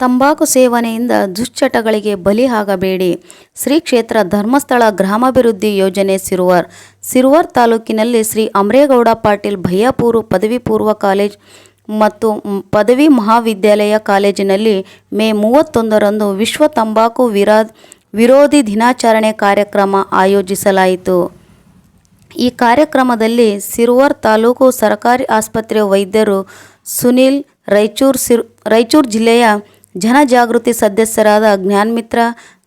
ತಂಬಾಕು ಸೇವನೆಯಿಂದ ದುಶ್ಚಟಗಳಿಗೆ ಬಲಿ ಆಗಬೇಡಿ ಶ್ರೀ ಕ್ಷೇತ್ರ ಧರ್ಮಸ್ಥಳ ಗ್ರಾಮಾಭಿವೃದ್ಧಿ ಯೋಜನೆ ಸಿರುವರ್. ಸಿರುವರ್ ತಾಲೂಕಿನಲ್ಲಿ ಶ್ರೀ ಅಮರೇಗೌಡ ಪಾಟೀಲ್ ಭಯ್ಯಪೂರು ಪದವಿ ಪೂರ್ವ ಕಾಲೇಜ್ ಮತ್ತು ಪದವಿ ಮಹಾವಿದ್ಯಾಲಯ ಕಾಲೇಜಿನಲ್ಲಿ ಮೇ ಮೂವತ್ತೊಂದರಂದು ವಿಶ್ವ ತಂಬಾಕು ವಿರಾ ವಿರೋಧಿ ದಿನಾಚರಣೆ ಕಾರ್ಯಕ್ರಮ ಆಯೋಜಿಸಲಾಯಿತು. ಈ ಕಾರ್ಯಕ್ರಮದಲ್ಲಿ ಸಿರುವರ್ ತಾಲೂಕು ಸರ್ಕಾರಿ ಆಸ್ಪತ್ರೆ ವೈದ್ಯರು ಸುನಿಲ್, ರಾಯಚೂರು ಸಿರು, ರಾಯಚೂರು ಜಿಲ್ಲೆಯ ಜನಜಾಗೃತಿ ಸದಸ್ಯರಾದ ಜ್ಞಾನ್ಮಿತ್ರ,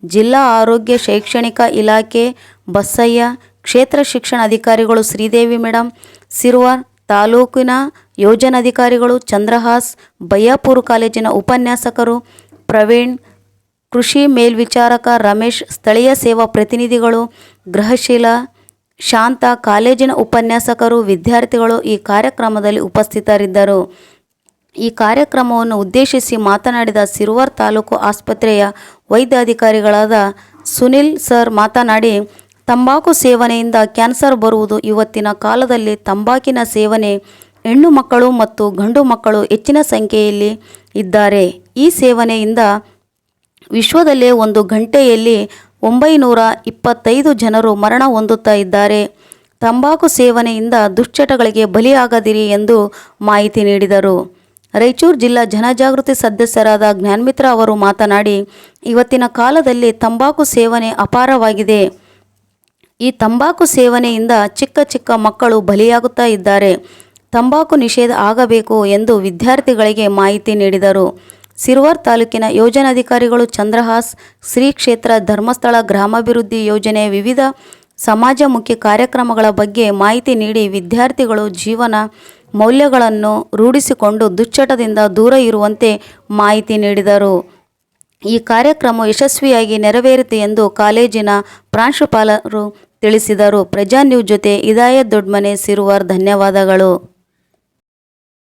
ಜಿಲ್ಲಾ ಆರೋಗ್ಯ ಶೈಕ್ಷಣಿಕ ಇಲಾಖೆ, ಬಸಯ್ಯ, ಕ್ಷೇತ್ರ ಶಿಕ್ಷಣ ಅಧಿಕಾರಿಗಳು ಶ್ರೀದೇವಿ ಮೇಡಮ್ ಸಿರ್ವಾರ್, ತಾಲೂಕಿನ ಯೋಜನಾಧಿಕಾರಿಗಳು ಚಂದ್ರಹಾಸ್ ಬಯ್ಯಾಪುರ ಕಾಲೇಜಿನ ಉಪನ್ಯಾಸಕರು, ಪ್ರವೀಣ್, ಕೃಷಿ ಮೇಲ್ವಿಚಾರಕ ರಮೇಶ್, ಸ್ಥಳೀಯ ಸೇವಾ ಪ್ರತಿನಿಧಿಗಳು ಗೃಹಶೀಲ ಶಾಂತ ಕಾಲೇಜಿನ ಉಪನ್ಯಾಸಕರು, ವಿದ್ಯಾರ್ಥಿಗಳು ಈ ಕಾರ್ಯಕ್ರಮದಲ್ಲಿ ಉಪಸ್ಥಿತರಿದ್ದರು. ಈ ಕಾರ್ಯಕ್ರಮವನ್ನು ಉದ್ದೇಶಿಸಿ ಮಾತನಾಡಿದ ಸಿರುವರ್ ತಾಲೂಕು ಆಸ್ಪತ್ರೆಯ ವೈದ್ಯಾಧಿಕಾರಿಗಳಾದ ಸುನಿಲ್ ಸರ್ ಮಾತನಾಡಿ, ತಂಬಾಕು ಸೇವನೆಯಿಂದ ಕ್ಯಾನ್ಸರ್ ಬರುವುದು ಇವತ್ತಿನ ಕಾಲದಲ್ಲಿ ತಂಬಾಕಿನ ಸೇವನೆ ಹೆಣ್ಣು ಮಕ್ಕಳು ಮತ್ತು ಗಂಡು ಮಕ್ಕಳು ಹೆಚ್ಚಿನ ಸಂಖ್ಯೆಯಲ್ಲಿ ಇದ್ದಾರೆ. ಈ ಸೇವನೆಯಿಂದ ವಿಶ್ವದಲ್ಲೇ ಒಂದು ಗಂಟೆಯಲ್ಲಿ ಒಂಬೈನೂರ ಇಪ್ಪತ್ತೈದು ಜನರು ಮರಣ ಹೊಂದುತ್ತಾ ಇದ್ದಾರೆ. ತಂಬಾಕು ಸೇವನೆಯಿಂದ ದುಶ್ಚಟಗಳಿಗೆ ಬಲಿಯಾಗದಿರಿ ಎಂದು ಮಾಹಿತಿ ನೀಡಿದರು. ರಾಯಚೂರು ಜಿಲ್ಲಾ ಜನಜಾಗೃತಿ ಸದಸ್ಯರಾದ ಜ್ಞಾನಮಿತ್ರ ಅವರು ಮಾತನಾಡಿ, ಇವತ್ತಿನ ಕಾಲದಲ್ಲಿ ತಂಬಾಕು ಸೇವನೆ ಅಪಾರವಾಗಿದೆ. ಈ ತಂಬಾಕು ಸೇವನೆಯಿಂದ ಚಿಕ್ಕ ಚಿಕ್ಕ ಮಕ್ಕಳು ಬಲಿಯಾಗುತ್ತಾ ಇದ್ದಾರೆ. ತಂಬಾಕು ನಿಷೇಧ ಆಗಬೇಕು ಎಂದು ವಿದ್ಯಾರ್ಥಿಗಳಿಗೆ ಮಾಹಿತಿ ನೀಡಿದರು. ಸಿರ್ವಾರ್ ತಾಲೂಕಿನ ಯೋಜನಾಧಿಕಾರಿಗಳು ಚಂದ್ರಹಾಸ್, ಶ್ರೀ ಕ್ಷೇತ್ರ ಧರ್ಮಸ್ಥಳ ಗ್ರಾಮಾಭಿವೃದ್ಧಿ ಯೋಜನೆ ವಿವಿಧ ಸಮಾಜಮುಖಿ ಕಾರ್ಯಕ್ರಮಗಳ ಬಗ್ಗೆ ಮಾಹಿತಿ ನೀಡಿ ವಿದ್ಯಾರ್ಥಿಗಳು ಜೀವನ ಮೌಲ್ಯಗಳನ್ನು ರೂಢಿಸಿಕೊಂಡು ದುಶ್ಚಟದಿಂದ ದೂರ ಇರುವಂತೆ ಮಾಹಿತಿ ನೀಡಿದರು. ಈ ಕಾರ್ಯಕ್ರಮ ಯಶಸ್ವಿಯಾಗಿ ನೆರವೇರಿತು ಎಂದು ಕಾಲೇಜಿನ ಪ್ರಾಂಶುಪಾಲರು ತಿಳಿಸಿದರು. ಪ್ರಜಾ ನ್ಯೂಸ್ ಜೊತೆ ಇದಾಯತ್ ದೊಡ್ಮನೆ ಸಿರುವರ್, ಧನ್ಯವಾದಗಳು.